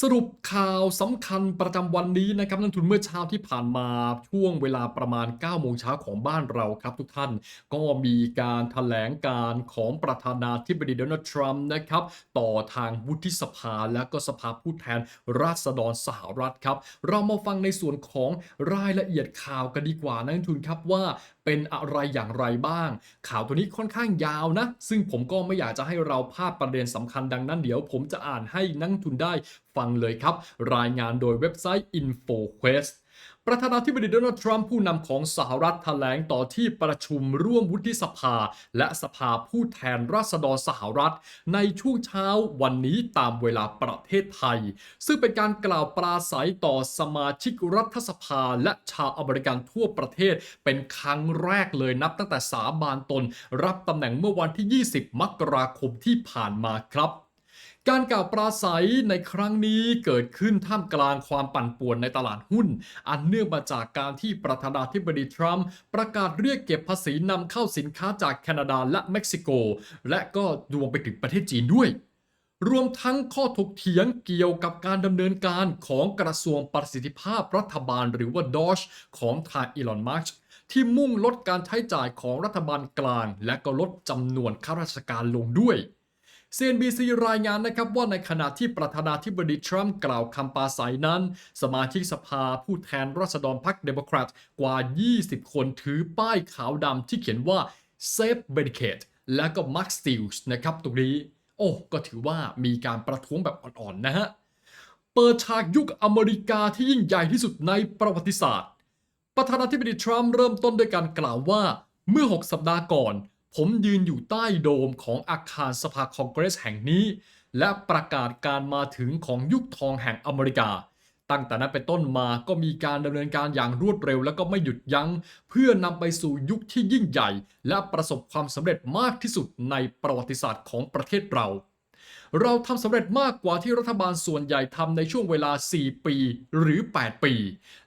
สรุปข่าวสำคัญประจำวันนี้นะครับนักทุนเมื่อเช้าที่ผ่านมาช่วงเวลาประมาณ 9 โมงเช้าของบ้านเราครับทุกท่าน ก็มีการแถลงการของประธานาธิบดีโดนัลด์ทรัมป์นะครับต่อทางวุฒิสภาและก็สภาผู้แทนราษฎรสหรัฐครับ เรามาฟังในส่วนของรายละเอียดข่าวกันดีกว่านักลงทุนครับว่าเป็นอะไรอย่างไรบ้าง ข่าวตัวนี้ค่อนข้างยาวนะ ซึ่งผมก็ไม่อยากจะให้เราพลาดประเด็นสำคัญดังนั้นเดี๋ยว ผมจะอ่านให้นักทุนได้ฟังเลยครับ รายงานโดยเว็บไซต์ InfoQuest ประธานาธิบดีโดนัลด์ทรัมป์ผู้นำของสหรัฐแถลงต่อที่ประชุมร่วมวุฒิสภา และสภาผู้แทนราษฎรสหรัฐ ในช่วงเช้าวันนี้ตามเวลาประเทศไทย ซึ่งเป็นการกล่าวปราศัยต่อสมาชิกรัฐสภาและชาวอเมริกันทั่วประเทศ เป็นครั้งแรกเลยนับตั้งแต่สาบานตน รับตำแหน่งเมื่อวันที่ 20 มกราคมที่ผ่านมาครับ การกล่าวปราศัยในครั้งนี้เกิดขึ้นท่ามกลางความปั่นป่วนในตลาดหุ้น อันเนื่องมาจากการที่ประธานาธิบดีทรัมป์ประกาศเรียกเก็บภาษีนำเข้าสินค้าจากแคนาดาและเม็กซิโก และก็รวมไปถึงประเทศจีนด้วย รวมทั้งข้อถกเถียงเกี่ยวกับการดำเนินการของกระทรวงประสิทธิภาพรัฐบาลหรือว่า DOGE ของทางอีลอนมัสที่มุ่งลดการใช้จ่ายของรัฐบาลกลาง และก็ลดจำนวนข้าราชการลงด้วย CNBC รายงานนะครับว่าในขณะที่ประธานาธิบดีทรัมป์กล่าวคำปาศัยนั้น สมาชิกสภาผู้แทนราษฎรพรรคเดโมแครตกว่า 20 คนถือป้ายขาวดำที่เขียนว่า Save Medicaid และก็ Mark Steels นะครับตรงนี้ โอ้ ก็ถือว่ามีการประท้วงแบบอ่อนๆนะฮะ เปิดฉากยุคอเมริกาที่ยิ่งใหญ่ที่สุดในประวัติศาสตร์ ประธานาธิบดีทรัมป์เริ่มต้นด้วยการกล่าวว่าเมื่อ 6 สัปดาห์ก่อน ผมยืนอยู่ใต้โดมของอาคารสภาคองเกรสแห่งนี้ และประกาศการมาถึงของยุคทองแห่งอเมริกา ตั้งแต่นั้นเป็นต้นมาก็มีการดำเนินการอย่างรวดเร็วและก็ไม่หยุดยัง้ง เพื่อนำไปสู่ยุคที่ยิ่งใหญ่ และประสบความสำเร็จมากที่สุดในประวัติศาสตร์ของประเทศเรา เราทำสำเร็จมากกว่าที่รัฐบาลส่วนใหญ่ทำในช่วงเวลา 4 ปีหรือ 8 ปี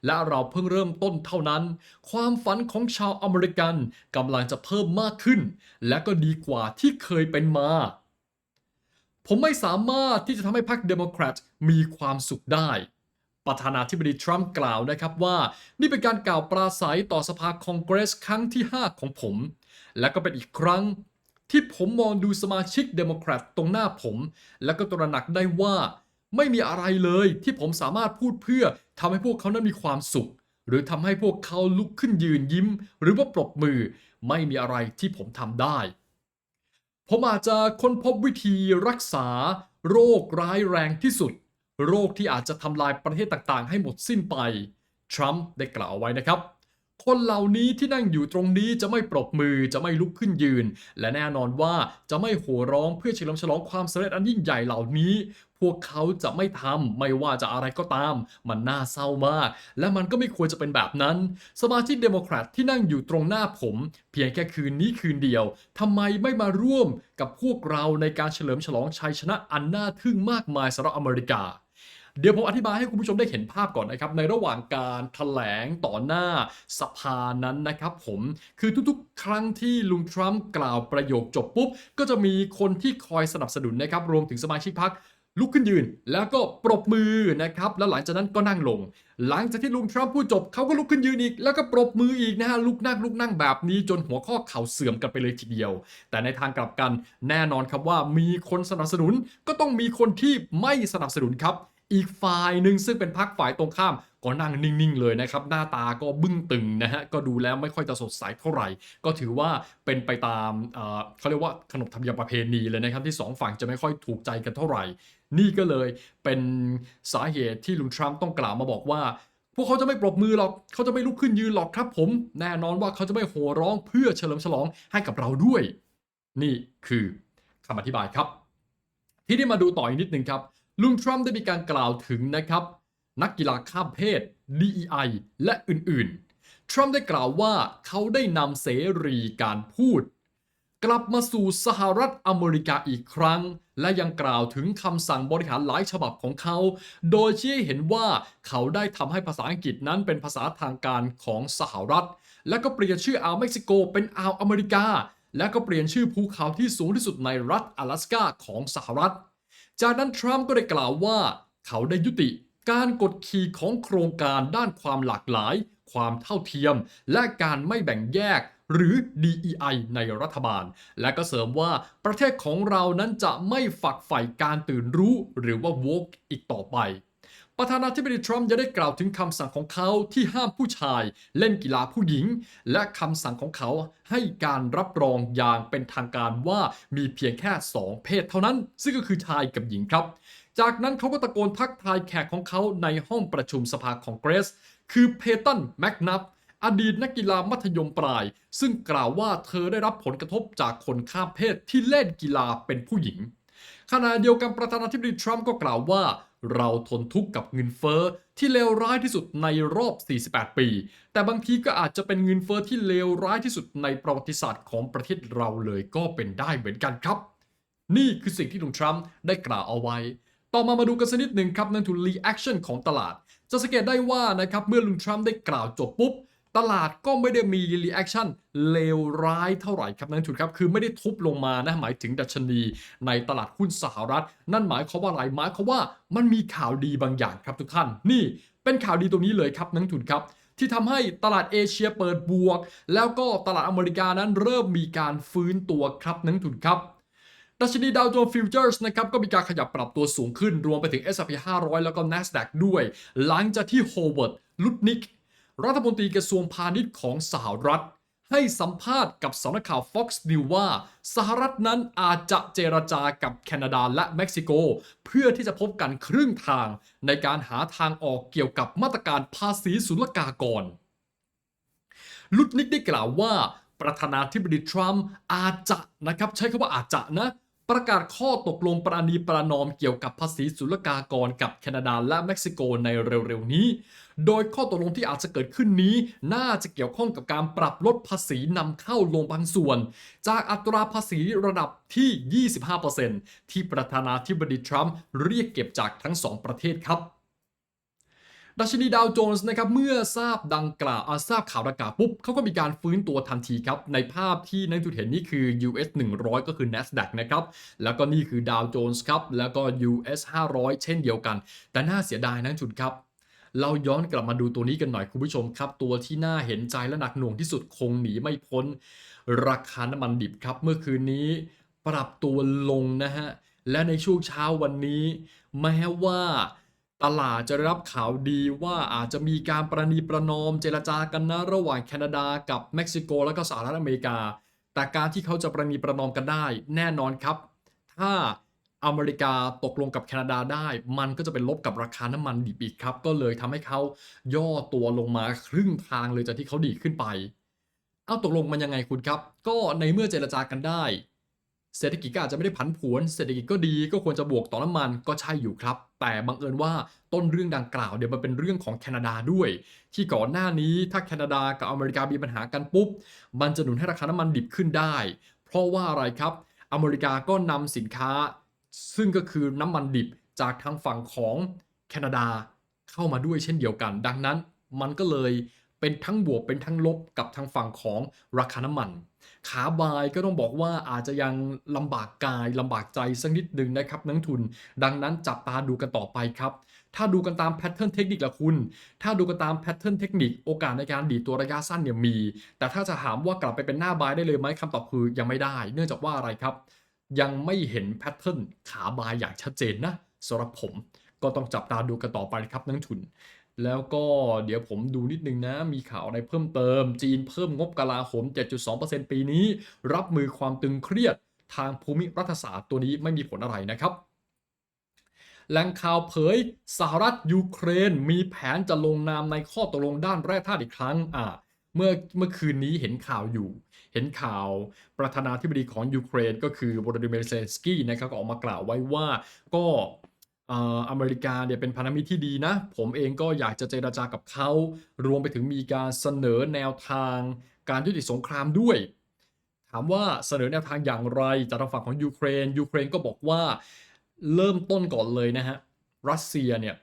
และเราเพิ่งเริ่มต้นเท่านั้น ความฝันของชาวอเมริกันกำลังจะเพิ่มมากขึ้น และก็ดีกว่าที่เคยเป็นมา ผมไม่สามารถที่จะทำให้พรรคเดโมแครตมีความสุขได้ประธานาธิบดีทรัมป์กล่าวนะครับว่า นี่เป็นการกล่าวปราศัยต่อสภาคองเกรสครั้งที่ 5 ของผม และก็เป็นอีกครั้ง ที่ผมมองดูสมาชิกเดโมแครตตรงหน้าผม แล้วก็ตระหนักได้ว่าไม่มีอะไรเลยที่ผมสามารถพูดเพื่อทำให้พวกเขานั้นมีความสุข หรือทำให้พวกเขาลุกขึ้นยืนยิ้ม หรือว่าปรบมือ ไม่มีอะไรที่ผมทำได้ ผมอาจจะค้นพบวิธีรักษา โรคร้ายแรงที่สุด โรคที่อาจจะทำลายประเทศต่างๆ ให้หมดสิ้นไป ทรัมป์ได้กล่าวไว้นะครับ คนเหล่านี้ที่นั่งอยู่ตรงนี้จะไม่ปรบมือจะไม่ลุกขึ้นยืน และแน่นอนว่าจะไม่โห่ร้องเพื่อเฉลิมฉลองความสำเร็จอันยิ่งใหญ่เหล่านี้ พวกเขาจะไม่ทำไม่ว่าจะอะไรก็ตาม มันน่าเศร้ามาก และมันก็ไม่ควรจะเป็นแบบนั้น สมาชิกเดโมแครตที่นั่งอยู่ตรงหน้าผม เพียงแค่คืนนี้คืนเดียวทำไมไม่มาร่วมกับพวกเราในการเฉลิมฉลองชัยชนะอันน่าทึ่งมากมายสำหรับอเมริกา เดี๋ยวผมอธิบายให้คุณผู้ชมได้เห็นภาพก่อนนะครับในระหว่างการถแถลงต่อหน้าสภานั้นนะครับผมคือทุกๆ ครั้งที่ลุงทรัมป์กล่าวประโยคจบปุ๊บ ก็จะมีคนที่คอยสนับสนุนนะครับรวมถึงสมาชิกพรรคลุกขึ้นยืน แล้วก็ปรบมือนะครับ แล้วหลังจากนั้นก็นั่งลง หลังจากที่ลุงทรัมป์พูดจบเขาก็ลุกขึ้นยืนอีก แล้วก็ปรบมืออีกนะฮะลุกนั่งลุกนั่งแบบนี้จนหัวข้อเข่าเสื่อมกันไปเลยทีเดียว แต่ในทางกลับกันแน่นอนครับว่ามีคนสนับสนุนก็ต้องมีคนที่ไม่สนับสนุนครับ อีกฝ่ายหนึ่งซึ่งเป็นพรรคฝ่ายตรงข้ามก็นั่งนิ่งๆเลยนะครับ หน้าตาก็บึ้งตึงนะฮะก็ดูแล้วไม่ค่อยจะสดใสเท่าไหร่ ก็ถือว่าเป็นไปตามเขาเรียกว่าขนบธรรมเนียมประเพณีเลยนะครับ ที่สองฝั่งจะไม่ค่อยถูกใจกันเท่าไหร่ นี่ก็เลยเป็นสาเหตุที่ลุงทรัมป์ต้องกล่าวมาบอกว่า พวกเขาจะไม่ปรบมือหรอกเขาจะไม่ลุกขึ้นยืนหรอกครับผม แน่นอนว่าเขาจะไม่โห่ร้องเพื่อเฉลิมฉลองให้กับเราด้วย นี่คือคำอธิบายครับ ทีนี้มาดูต่ออีกนิดนึงครับ ลุงทรัมป์ได้มีการกล่าวถึงนะครับ นักกีฬาข้ามเพศ DEI และอื่นๆ ทรัมป์ได้กล่าวว่าเขาได้นำเสรีการพูด กลับมาสู่สหรัฐอเมริกาอีกครั้ง และยังกล่าวถึงคำสั่งบริหารหลายฉบับของเขา โดยชี้เห็นว่าเขาได้ทำให้ภาษาอังกฤษนั้นเป็นภาษาทางการของสหรัฐ และก็เปลี่ยนชื่ออ่าวเม็กซิโกเป็นอ่าวอเมริกา และก็เปลี่ยนชื่อภูเขาที่สูงที่สุดในรัฐ阿拉สกาของสหรัฐ จากนั้นทรัมป์ก็ได้กล่าวว่า เขาได้ยุติการกดขี่ของโครงการด้านความหลากหลาย ความเท่าเทียม และการไม่แบ่งแยกหรือ DEI ในรัฐบาล และก็เสริมว่าประเทศของเรานั้นจะไม่ฝักใฝ่การตื่นรู้หรือว่า woke อีกต่อไป ประธานาธิบดีทรัมป์ยังได้กล่าวถึงคำสั่งของเขาที่ห้ามผู้ชายเล่นกีฬาผู้หญิง และคำสั่งของเขาให้การรับรองอย่างเป็นทางการว่ามีเพียงแค่ 2 เพศเท่านั้น ซึ่งก็คือชายกับหญิงครับ จากนั้นเขาก็ตะโกนทักทายแขกของเขาในห้องประชุมสภาคองเกรส คือเพตันแมกนับอดีตนักกีฬามัธยมปลาย ซึ่งกล่าวว่าเธอได้รับผลกระทบจากคนข้ามเพศที่เล่นกีฬาเป็นผู้หญิงขณะเดียวกันประธานาธิบดีทรัมป์ก็กล่าวว่า เราทนทุกข์กับเงินเฟ้อที่เลวร้ายที่สุดในรอบ 48 ปี แต่บางทีก็อาจจะเป็นเงินเฟ้อที่เลวร้ายที่สุดในประวัติศาสตร์ของประเทศเราเลยก็เป็นได้เหมือนกันครับ นี่คือสิ่งที่ลุงทรัมป์ได้กล่าวเอาไว้ ต่อมามาดูกันสักนิดหนึ่งครับนั่นคือ reaction ของตลาด จะสังเกตได้ว่านะครับเมื่อลุงทรัมป์ได้กล่าวจบปุ๊บ ตลาดก็ไม่ได้มี reaction เลวร้ายเท่าไหร่ครับนั่นถูกครับ คือไม่ได้ทุบลงมานะหมายถึงดัชนีในตลาดหุ้นสหรัฐ นั่นหมายความว่าอะไรหมายความว่ามันมีข่าวดีบางอย่างครับทุกท่าน นี่เป็นข่าวดีตรงนี้เลยครับนักทุนครับที่ทำให้ตลาดเอเชียเปิดบวก แล้วก็ตลาดอเมริกานั้นเริ่มมีการฟื้นตัวครับนักทุนครับดัชนีดาวโจนส์ฟิวเจอร์สนะครับก็มีการขยับปรับตัวสูงขึ้นรวมไปถึง S&P 500 แล้วก็ NASDAQ ด้วย หลังจากที่โฮเวิร์ดลุดนิก รัฐมนตรีกระทรวงพาณิชย์ของสหรัฐ ให้สัมภาษณ์กับสำนักข่าว Fox News ว่า สหรัฐนั้นอาจจะเจรจากับแคนาดาและเม็กซิโก เพื่อที่จะพบกันครึ่งทางในการหาทางออกเกี่ยวกับมาตรการภาษีศุลกากร ลุดนิกได้กล่าวว่าประธานาธิบดีทรัมป์อาจจะนะครับใช้คำว่าอาจจะนะ ประกาศข้อตกลงประนีประนอมเกี่ยวกับภาษีศุลกากรกับแคนาดาและเม็กซิโกในเร็วๆนี้ โดยข้อตกลงที่อาจจะเกิดขึ้นนี้ น่าจะเกี่ยวข้องกับการปรับลดภาษีนำเข้าลงบางส่วน จากอัตราภาษีระดับที่ 25%ที่ประธานาธิบดีทรัมป์เรียกเก็บจากทั้งสองประเทศครับ ดัชนีดาวโจนส์นะครับเมื่อทราบดังกล่าวอาทราบข่าวดังกล่าวปุ๊บเขาก็มีการฟื้นตัวทันทีครับ ในภาพที่นักทุนเห็นนี่คือ US 100 ก็คือ NASDAQ นะครับ แล้วก็นี่คือดาวโจนส์ครับ แล้วก็ US 500 เช่นเดียวกัน แต่น่าเสียดายนักทุนครับเราย้อนกลับมาดูตัวนี้กันหน่อยคุณผู้ชมครับ ตัวที่น่าเห็นใจและหนักหน่วงที่สุดคงหนีไม่พ้น ราคาน้ำมันดิบครับ เมื่อคืนนี้ปรับตัวลงนะฮะ และในช่วงเช้าวันนี้ แม้ว่า ตลาดจะได้รับข่าวดีว่าอาจจะมีการประนีประนอมเจรจากันนะระหว่างแคนาดากับเม็กซิโกและก็สหรัฐอเมริกา แต่การที่เขาจะประนีประนอมกันได้ แน่นอนครับ ถ้าอเมริกาตกลงกับแคนาดาได้ มันก็จะเป็นลบกับราคาน้ำมันดิบอีกครับ ก็เลยทำให้เขาย่อตัวลงมาครึ่งทางเลยจากที่เขาดีขึ้นไป เอาตกลงมันยังไงคุณครับ ก็ในเมื่อเจรจากันได้ เศรษฐกิจก็อาจจะไม่ได้ผันผวน เศรษฐกิจก็ดีก็ควรจะบวกต่อน้ำมันก็ใช่อยู่ครับ แต่บังเอิญว่าต้นเรื่องดังกล่าวเดี๋ยวมันเป็นเรื่องของแคนาดาด้วย ที่ก่อนหน้านี้ถ้าแคนาดากับอเมริกามีปัญหากันปุ๊บ มันจะหนุนให้ราคาน้ำมันดิบขึ้นได้ เพราะว่าอะไรครับ อเมริกาก็นำสินค้า ซึ่งก็คือน้ำมันดิบจากทางฝั่งของแคนาดาเข้ามาด้วยเช่นเดียวกัน ดังนั้นมันก็เลย เป็นทั้งบวกเป็นทั้งลบกับทางฝั่งของราคาน้ำมัน ขาบายก็ต้องบอกว่าอาจจะยังลำบากกายลำบากใจสักนิดหนึ่งนะครับนักทุน ดังนั้นจับตาดูกันต่อไปครับ ถ้าดูกันตามแพทเทิร์นเทคนิคละคุณ ถ้าดูกันตามแพทเทิร์นเทคนิคโอกาสในการดีดตัวระยะสั้นเนี่ยมี แต่ถ้าจะถามว่ากลับไปเป็นหน้าบายได้เลยไหมคำตอบคือยังไม่ได้ เนื่องจากว่าอะไรครับ ยังไม่เห็นแพทเทิร์นขาบายอย่างชัดเจนนะสำหรับผมก็ต้องจับตาดูกันต่อไปครับนักทุน แล้วก็เดี๋ยวผมดูนิดนึงนะ มีข่าวอะไรเพิ่มเติม จีนเพิ่มงบกลาโหม 7.2%ปีนี้ รับมือความตึงเครียดทางภูมิรัฐศาสตร์ตัวนี้ไม่มีผลอะไรนะครับแหล่งข่าวเผยสหรัฐยูเครนมีแผนจะลงนามในข้อตกลงด้านแร่ธาตุอีกครั้งอ่าเมื่อเมื่อคืนนี้เห็นข่าวอยู่ เห็นข่าวประธานาธิบดีของยูเครนก็คือโวลาดิเมียร์เซนสกี้นะครับก็ออกมากล่าวไว้ว่าก็ เอ่ออเมริกาเนี่ยเป็นพันธมิตรที่ดีนะ ผมเองก็อยากจะเจราจากับเขา รวมไปถึงมีการเสนอแนวทางการยุติสงครามด้วย ถามว่าเสนอแนวทางอย่างไรจากทางฝั่งของยูเครน ยูเครนก็บอกว่าเริ่มต้นก่อนเลยนะฮะ รัสเซียเนี่ย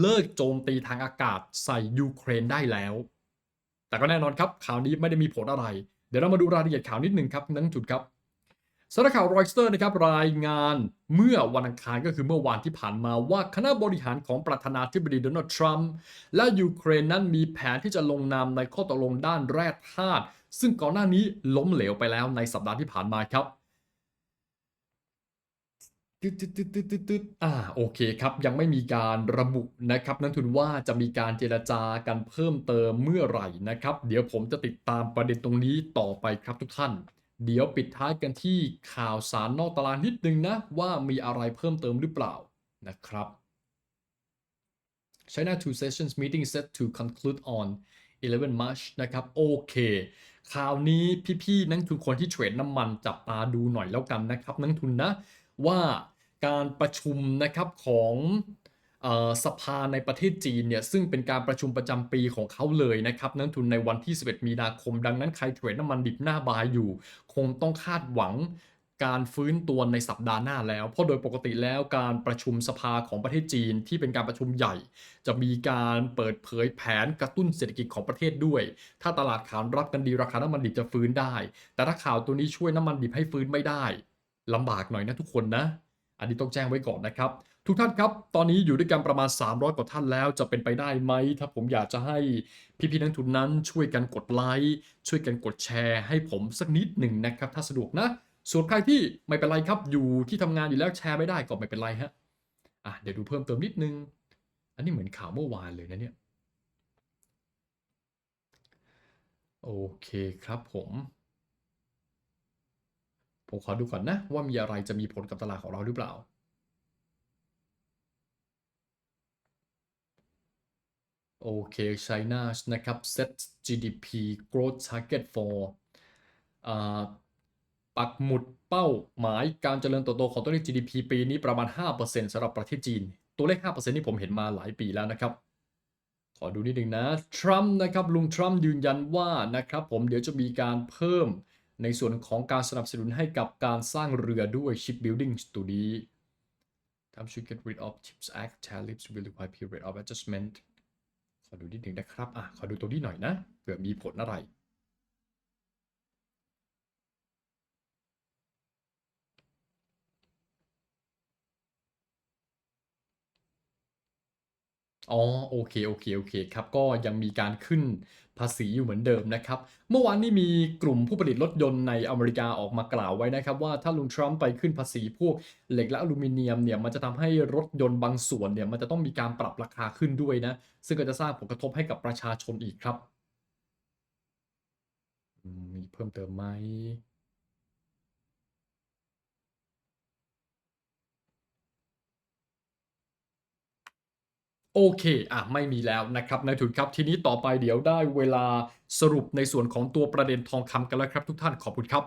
เลิกโจมตีทางอากาศใส่ยูเครนได้แล้ว แต่ก็แน่นอนครับข่าวนี้ไม่ได้มีผลอะไร เดี๋ยวเรามาดูรายละเอียดข่าวนิดหนึ่งครับนั่นจุดครับ สำนักข่าวรอยสเตอร์นะครับรายงานเมื่อวันอังคารก็คือเมื่อวานที่ผ่านมาว่าคณะบริหารของประธานาธิบดีโดนัลด์ทรัมป์และยูเครนนั้นมีแผนที่จะลงนามในข้อตกลงด้านแร่ธาตุซึ่งก่อนหน้านี้ล้มเหลวไปแล้วในสัปดาห์ที่ผ่านมาครับตึ๊ดตึ๊ดตึ๊ดตึ๊ดตึ๊ดตึ๊ดอ่าโอเคครับ ยังไม่มีการระบุนะครับนักทุนว่าจะมีการเจรจากันเพิ่มเติมเมื่อไหร่นะครับ เดี๋ยวผมจะติดตามประเด็นตรงนี้ต่อไปครับทุกท่าน เดี๋ยวปิดท้ายกันที่ข่าวสารนอกตารางนิดนึงนะ ว่ามีอะไรเพิ่มเติมหรือเปล่านะครับ China two sessions meeting set to conclude on 11 March นะครับ โอเคข่าวนี้พี่ๆนักทุนคนที่เทรดน้ำมันจับตาดูหน่อยแล้วกันนะครับนักทุนนะว่าการประชุมนะครับของ สภาในประเทศจีนเนี่ยซึ่งเป็นการประชุมประจำปีของเขาเลยนะครับนักทุนในวันที่ 11 มีนาคม ดังนั้นใครเทรดน้ำมันดิบหน้าบายอยู่ คงต้องคาดหวังการฟื้นตัวในสัปดาห์หน้าแล้ว เพราะโดยปกติแล้วการประชุมสภาของประเทศจีนที่เป็นการประชุมใหญ่ จะมีการเปิดเผยแผนกระตุ้นเศรษฐกิจของประเทศด้วย ถ้าตลาดขานรับกันดีราคาน้ำมันดิบจะฟื้นได้ แต่ถ้าข่าวตัวนี้ช่วยน้ำมันดิบให้ฟื้นไม่ได้ลำบากหน่อยนะทุกคนนะ อันนี้ต้องแจ้งไว้ก่อนนะครับ ทุกท่านครับ ตอนนี้อยู่ด้วยกันประมาณ 300 กว่าท่านแล้วจะเป็นไปได้ไหม ถ้าผมอยากจะให้พี่ๆนักทุนนั้นช่วยกันกดไลค์ช่วยกันกดแชร์ให้ผมสักนิดหนึ่งนะครับ ถ้าสะดวกนะ ส่วนใครที่ไม่เป็นไรครับอยู่ที่ทำงานอยู่แล้วแชร์ไม่ได้ก็ไม่เป็นไรฮะอะเดี๋ยวดูเพิ่มเติมนิดนึง อันนี้เหมือนข่าวเมื่อวานเลยนะเนี่ยโอเคครับผมผมขอดูก่อนนะว่ามีอะไรจะมีผลกับตลาดของเราหรือเปล่า โอเค China นะครับ set GDP growth target for ปักหมุดเป้าหมายการเจริญเติบโตของตัวเลข GDP ปีนี้ประมาณ 5%สำหรับประเทศจีน ตัวเลข 5%นี่ผมเห็นมาหลายปีแล้วนะครับ ขอดูนิดนึงนะ ทรัมป์นะครับ ลุงทรัมป์ยืนยันว่านะครับผมเดี๋ยวจะมีการเพิ่มในส่วนของการสนับสนุนให้กับการสร้างเรือด้วย shipbuilding ตัวนี้ Trump should get rid of CHIPS Act tariffs will require period of adjustment ดูนิดหนึ่งนะครับอะขอดูตัวนี้หน่อยนะเผื่อมีผลอะไร อ๋อโอเคโอเคโอเคครับก็ยังมีการขึ้น ภาษีอยู่เหมือนเดิมนะครับ เมื่อวานนี้มีกลุ่มผู้ผลิตรถยนต์ในอเมริกาออกมากล่าวไว้นะครับ ว่าถ้าลุงทรัมป์ไปขึ้นภาษีพวกเหล็กและอลูมิเนียมเนี่ยมันจะทำให้รถยนต์บางส่วนเนี่ยมันจะต้องมีการปรับราคาขึ้นด้วยนะ ซึ่งก็จะสร้างผลกระทบให้กับประชาชนอีกครับมีเพิ่มเติมไหม โอเค อะ ไม่มีแล้วนะครับนายทุนครับ ทีนี้ต่อไปเดี๋ยวได้เวลาสรุปในส่วนของตัวประเด็นทองคำกันแล้วครับทุกท่านขอบคุณครับ